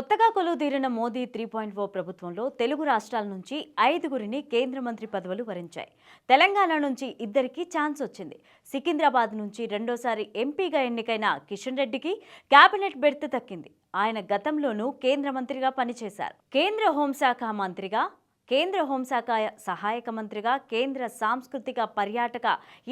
కొత్తగా కొలువుదీరిన Modi three point O ప్రభుత్వంలో తెలుగు రాష్ట్రాల నుంచి ఐదుగురిని కేంద్ర మంత్రి పదవులు వరించాయి. తెలంగాణ నుంచి ఇద్దరికి ఛాన్స్ వచ్చింది. సికింద్రాబాద్ నుంచి రెండోసారి ఎంపీగా ఎన్నికైన కిషన్ రెడ్డికి కేబినెట్ బెర్త్ దక్కింది. ఆయన గతంలోనూ కేంద్ర మంత్రిగా పనిచేశారు. కేంద్ర హోంశాఖ మంత్రిగా కేంద్ర హోంశాఖ సహాయక మంత్రిగా కేంద్ర సాంస్కృతిక పర్యాటక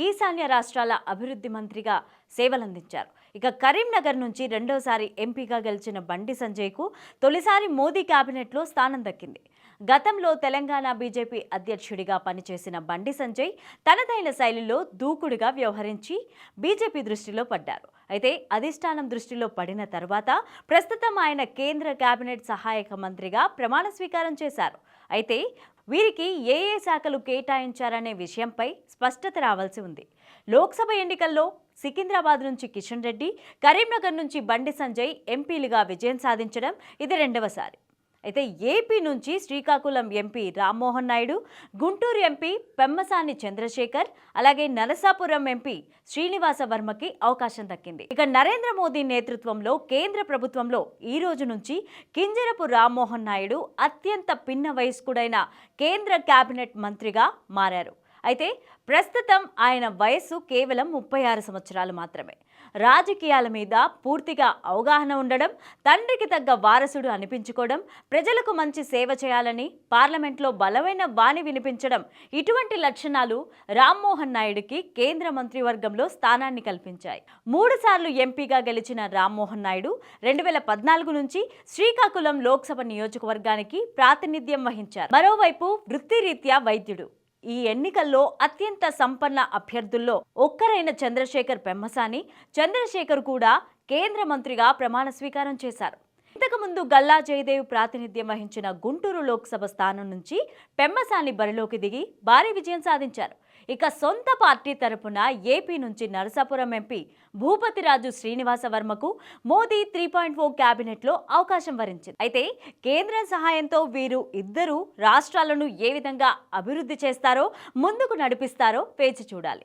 ఈశాన్య రాష్ట్రాల అభివృద్ధి మంత్రిగా సేవలందించారు. ఇక కరీంనగర్ నుంచి రెండోసారి ఎంపీగా గెలిచిన బండి సంజయ్కు తొలిసారి మోదీ కేబినెట్లో స్థానం దక్కింది. గతంలో తెలంగాణ బీజేపీ అధ్యక్షుడిగా పనిచేసిన బండి సంజయ్ తనదైన శైలిలో దూకుడుగా వ్యవహరించి బీజేపీ దృష్టిలో పడ్డారు. అయితే అధిష్టానం దృష్టిలో పడిన తర్వాత ప్రస్తుతం ఆయన కేంద్ర కేబినెట్ సహాయక మంత్రిగా ప్రమాణ స్వీకారం చేశారు. అయితే వీరికి ఏ ఏ శాఖలు కేటాయించారనే విషయంపై స్పష్టత రావాల్సి ఉంది. లోక్సభ ఎన్నికల్లో సికింద్రాబాద్ నుంచి కిషన్ రెడ్డి కరీంనగర్ నుంచి బండి సంజయ్ ఎంపీలుగా విజయం సాధించడం ఇది రెండవసారి. అయితే ఏపీ నుంచి శ్రీకాకుళం ఎంపీ రామ్మోహన్ నాయుడు గుంటూరు ఎంపీ పెమ్మసాని చంద్రశేఖర్ అలాగే నరసాపురం ఎంపీ శ్రీనివాస వర్మకి అవకాశం దక్కింది. ఇక నరేంద్ర మోదీ నేతృత్వంలో కేంద్ర ప్రభుత్వంలో ఈ రోజు నుంచి కింజరపు రామ్మోహన్ నాయుడు అత్యంత పిన్న వయస్కుడైన కేంద్ర కేబినెట్ మంత్రిగా మారారు. అయితే ప్రస్తుతం ఆయన వయస్సు కేవలం ముప్పై ఆరు సంవత్సరాలు మాత్రమే. రాజకీయాల మీద పూర్తిగా అవగాహన ఉండడం తండ్రికి తగ్గ వారసుడు అనిపించుకోవడం ప్రజలకు మంచి సేవ చేయాలని పార్లమెంట్లో బలమైన వాణి వినిపించడం ఇటువంటి లక్షణాలు రామ్మోహన్ నాయుడుకి కేంద్ర మంత్రివర్గంలో స్థానాన్ని కల్పించాయి. మూడుసార్లు ఎంపీగా గెలిచిన రామ్మోహన్ నాయుడు రెండు వేల పద్నాలుగు నుంచి శ్రీకాకుళం లోక్సభ నియోజకవర్గానికి ప్రాతినిధ్యం వహించారు. మరోవైపు వృత్తిరీత్యా వైద్యుడు. ఈ ఎన్నికల్లో అత్యంత సంపన్న అభ్యర్థుల్లో ఒక్కరైన చంద్రశేఖర్ పెమ్మసాని చంద్రశేఖర్ కూడా కేంద్ర మంత్రిగా ప్రమాణ స్వీకారం చేశారు. ఇంతకుముందు గల్లా జయదేవ్ ప్రాతినిధ్యం వహించిన గుంటూరు లోక్సభ స్థానం నుంచి పెమ్మసాని బరిలోకి దిగి భారీ విజయం సాధించారు. ఇక సొంత పార్టీ తరపున ఏపీ నుంచి నరసాపురం ఎంపీ భూపతిరాజు శ్రీనివాస వర్మకు మోదీ త్రీ పాయింట్ ఫోర్ క్యాబినెట్లో అవకాశం వరించింది. అయితే కేంద్రం సహాయంతో వీరు ఇద్దరు రాష్ట్రాలను ఏ విధంగా అభివృద్ధి చేస్తారో ముందుకు నడిపిస్తారో వేచి చూడాలి.